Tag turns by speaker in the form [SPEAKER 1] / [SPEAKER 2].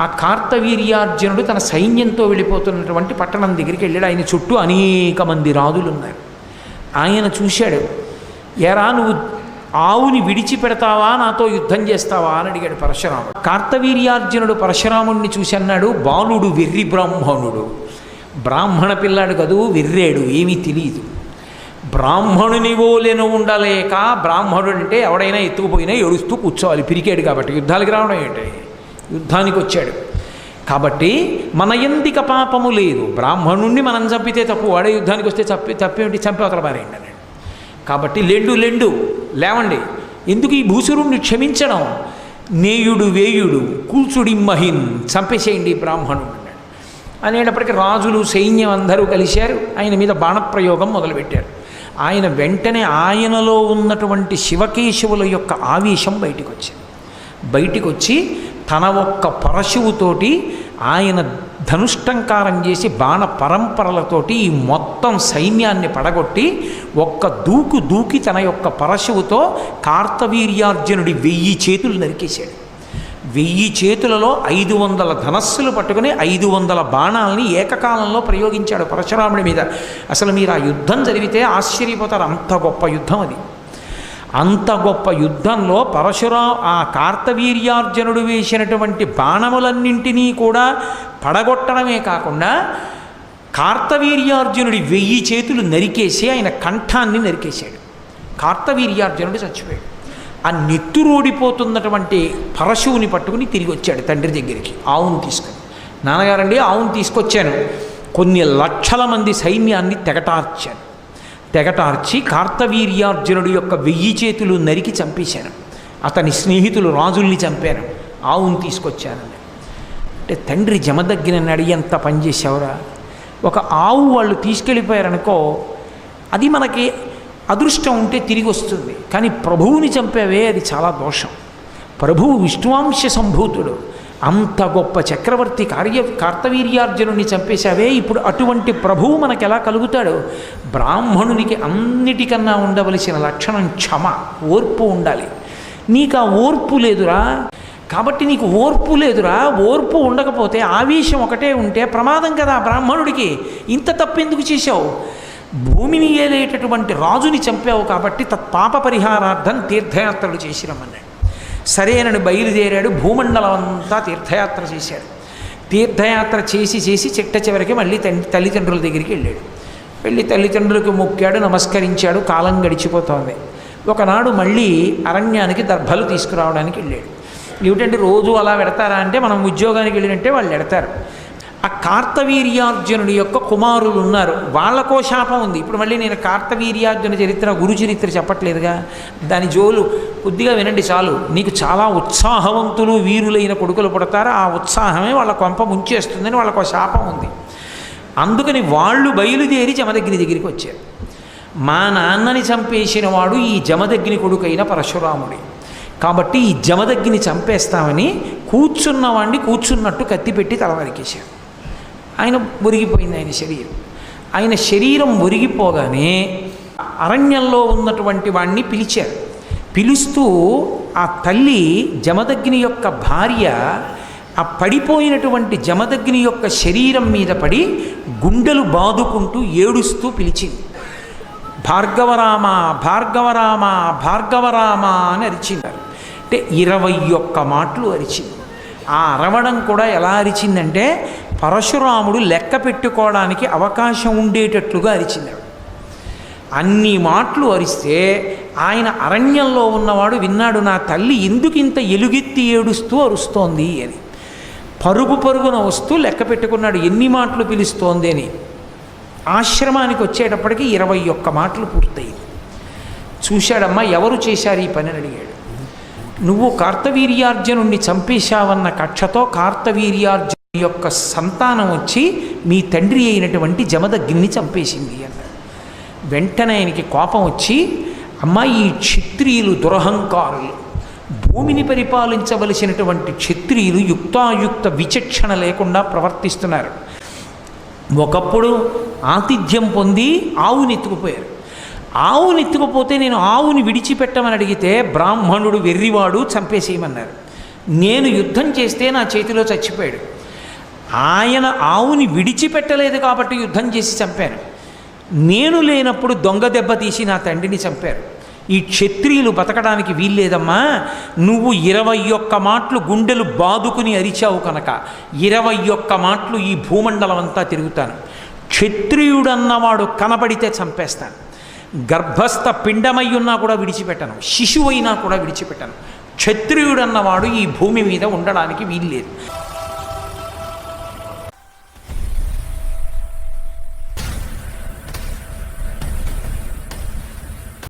[SPEAKER 1] ఆ కార్తవీర్యార్జునుడు తన సైన్యంతో వెళ్ళిపోతున్నటువంటి పట్టణం దగ్గరికి వెళ్ళాడు. ఆయన చుట్టూ అనేక మంది రాజులు ఉన్నారు ఆయన చూశాడు ఎరా నువ్వు ఆవుని విడిచిపెడతావా? నాతో యుద్ధం చేస్తావా? అని అడిగాడు పరశురాముడు. కార్తవీర్యార్జునుడు పరశురాముడిని చూసి అన్నాడు బాలుడు వెర్రి బ్రాహ్మణుడు. బ్రాహ్మణ పిల్లాడు కదూ? వెర్రేడు ఏమీ తెలియదు బ్రాహ్మణుని ఓలెను ఉండలేక బ్రాహ్మణుడు అంటే ఎవడైనా ఎత్తుకుపోయినా ఏడుస్తూ కూర్చోవాలి. పిరికాడు కాబట్టి యుద్ధాలకి రావడం ఏంటి? యుద్ధానికి వచ్చాడు కాబట్టి మన ఎందిక పాపము లేదు? బ్రాహ్మణుణ్ణి మనం చంపితే తప్పు వాడే యుద్ధానికి వస్తే చంపి తప్పేమిటి? చంపి అవతల అన్నాడు కాబట్టి లెండు లెండు లేవండి. ఎందుకు ఈ భూసురుణ్ణి క్షమించడం? నేయుడు వేయుడు కూల్చుడి మహిన్ చంపేసేయండి బ్రాహ్మణుడు అన్నాడు. అనేటప్పటికీ రాజులు సైన్యం అందరూ కలిశారు. ఆయన మీద బాణప్రయోగం మొదలుపెట్టారు. ఆయన వెంటనే ఆయనలో ఉన్నటువంటి శివకేశవుల యొక్క ఆవేశం బయటికి వచ్చింది బయటికి వచ్చి తన ఒక్క పరశువుతోటి ఆయన ధనుష్టంకారం చేసి బాణ పరంపరలతోటి ఈ మొత్తం సైన్యాన్ని పడగొట్టి ఒక్క దూకు దూకి తన యొక్క పరశువుతో కార్తవీర్యార్జునుడి వెయ్యి చేతులు నరికేశాడు. వెయ్యి చేతులలో ఐదు వందల ధనస్సులు పట్టుకుని ఐదు వందల బాణాలని ఏకకాలంలో ప్రయోగించాడు పరశురాముడి మీద. అసలు మీరు ఆ యుద్ధం జరిగితే ఆశ్చర్యపోతారు. అంత గొప్ప యుద్ధం అది. అంత గొప్ప యుద్ధంలో పరశురా ఆ కార్తవీర్యార్జునుడు వేసినటువంటి బాణములన్నింటినీ కూడా పడగొట్టడమే కాకుండా కార్తవీర్యార్జునుడి వెయ్యి చేతులు నరికేసి ఆయన కంఠాన్ని నరికేశాడు. కార్తవీర్యార్జునుడు చచ్చిపోయాడు. ఆ నెత్తురోడిపోతున్నటువంటి పరశువుని పట్టుకుని తిరిగి వచ్చాడు తండ్రి దగ్గరికి. ఆవును తీసుకుని. నాన్నగారండి ఆవును తీసుకొచ్చాను. కొన్ని లక్షల మంది సైన్యాన్ని తెగటార్చాను తెగటార్చి కార్తవీర్యార్జునుడి యొక్క వెయ్యి చేతులు నరికి చంపేశాను. అతని స్నేహితులు రాజుల్ని చంపాను. ఆవును తీసుకొచ్చానని అంటే తండ్రి జమదగ్గిన నడి ఎంత పనిచేసావురా ఒక ఆవు వాళ్ళు తీసుకెళ్ళిపోయారనుకో అది మనకి అదృష్టం ఉంటే తిరిగి వస్తుంది. కానీ ప్రభువుని చంపేవే అది చాలా దోషం. ప్రభువు విష్ణువాంశ సంభూతుడు. అంత గొప్ప చక్రవర్తి కార్య కార్తవీర్యార్జునుడిని చంపేశావే ఇప్పుడు అటువంటి ప్రభువు మనకు ఎలా కలుగుతాడు? బ్రాహ్మణునికి అన్నిటికన్నా ఉండవలసిన లక్షణం క్షమ ఓర్పు ఉండాలి. నీకు ఆ ఓర్పు లేదురా. కాబట్టి నీకు ఓర్పు లేదురా. ఓర్పు ఉండకపోతే ఆవేశం ఒకటే ఉంటే ప్రమాదం కదా బ్రాహ్మణుడికి. ఇంత తప్పెందుకు చేశావు? భూమిని ఏలేటటువంటి రాజుని చంపావు కాబట్టి తత్పాప పరిహారార్థం తీర్థయాత్రలు చేసిరమ్మన్నాడు. సరేనని బయలుదేరాడు భూమండలం అంతా తీర్థయాత్ర చేశాడు. తీర్థయాత్ర చేసి చేసి చిట్ట చివరికి మళ్ళీ తండ్రి తల్లిదండ్రుల దగ్గరికి వెళ్ళాడు. వెళ్ళి తల్లిదండ్రులకు మొక్కాడు నమస్కరించాడు కాలం గడిచిపోతోంది. ఒకనాడు మళ్ళీ అరణ్యానికి దర్భలు తీసుకురావడానికి వెళ్ళాడు. ఏమిటంటే రోజు అలా పెడతారా అంటే మనం ఉద్యోగానికి వెళ్ళినట్టే వాళ్ళు పెడతారు ఆ కార్తవీర్యార్జునుడి యొక్క కుమారులు ఉన్నారు. వాళ్ళకో శాపం ఉంది. ఇప్పుడు మళ్ళీ నేను కార్తవీర్యార్జున చరిత్ర గురు చరిత్ర చెప్పట్లేదుగా. దాని జోలు కొద్దిగా వినండి చాలు. నీకు చాలా ఉత్సాహవంతులు వీరులైన కొడుకులు పుడతారు? ఆ ఉత్సాహమే వాళ్ళ కొంప ముంచేస్తుందని వాళ్ళకు శాపం ఉంది. అందుకని వాళ్ళు బయలుదేరి జమదగ్ని దగ్గరికి వచ్చారు. మా నాన్నని చంపేసిన వాడు ఈ జమదగ్ని కొడుకైన పరశురాముడి. కాబట్టి ఈ జమదగ్గిని చంపేస్తామని కూర్చున్నవాడిని కూర్చున్నట్టు కత్తిపెట్టి తలవరికేశారు ఆయన ఒరిగిపోయింది ఆయన శరీరం. ఆయన శరీరం ఒరిగిపోగానే అరణ్యంలో ఉన్నటువంటి వాణ్ణి పిలిచారు. పిలుస్తూ ఆ తల్లి జమదగ్ని యొక్క భార్య ఆ పడిపోయినటువంటి జమదగ్ని యొక్క శరీరం మీద పడి గుండెలు బాదుకుంటూ ఏడుస్తూ పిలిచింది. భార్గవరామ భార్గవరామ భార్గవరామ అని అరిచిందారు అంటే ఇరవై ఒక్క మాటలు అరిచింది. ఆ అరవడం కూడా ఎలా అరిచిందంటే పరశురాముడు లెక్క పెట్టుకోవడానికి అవకాశం ఉండేటట్లుగా అరిచిందాడు అన్ని మాటలు అరిస్తే ఆయన అరణ్యంలో ఉన్నవాడు విన్నాడు నా తల్లి ఎందుకు ఇంత ఎలుగెత్తి ఏడుస్తూ అరుస్తోంది? అని. పరుగు పరుగున వస్తూ లెక్క పెట్టుకున్నాడు ఎన్ని మాటలు పిలుస్తోంది? అని. ఆశ్రమానికి వచ్చేటప్పటికి ఇరవై ఒక్క మాటలు పూర్తయింది. చూశాడమ్మా ఎవరు చేశారు ఈ పనిని? అడిగాడు. నువ్వు కార్తవీర్యార్జునుణ్ణి చంపేశావన్న కక్షతో కార్తవీర్యార్జును యొక్క సంతానం వచ్చి మీ తండ్రి అయినటువంటి జమదగ్గిని చంపేసింది అన్నాడు. వెంటనే ఆయనకి కోపం వచ్చి అమ్మ ఈ క్షత్రియులు దురహంకారులు. భూమిని పరిపాలించవలసినటువంటి క్షత్రియులు యుక్తాయుక్త విచక్షణ లేకుండా ప్రవర్తిస్తున్నారు. ఒకప్పుడు ఆతిథ్యం పొంది ఆవుని ఎత్తుకుపోయారు. ఆవుని ఎత్తుకుపోతే నేను ఆవుని విడిచిపెట్టమని అడిగితే బ్రాహ్మణుడు వెర్రివాడు చంపేసేయమన్నారు. నేను యుద్ధం చేస్తే నా చేతిలో చచ్చిపోయాడు. ఆయన ఆవుని విడిచిపెట్టలేదు కాబట్టి యుద్ధం చేసి చంపారు. నేను లేనప్పుడు దొంగ దెబ్బ తీసి నా తండ్రిని చంపారు. ఈ క్షత్రియులు బతకడానికి వీల్లేదమ్మా. నువ్వు ఇరవై ఒక్క మాటలు గుండెలు బాదుకుని అరిచావు కనుక ఇరవై ఒక్క మాటలు ఈ భూమండలం అంతా తిరుగుతాను. క్షత్రియుడన్నవాడు కనబడితే చంపేస్తాను. గర్భస్థ పిండమై ఉన్నా కూడా విడిచిపెట్టను. శిశువైనా కూడా విడిచిపెట్టను. క్షత్రియుడన్నవాడు ఈ భూమి మీద ఉండడానికి వీల్లేదు.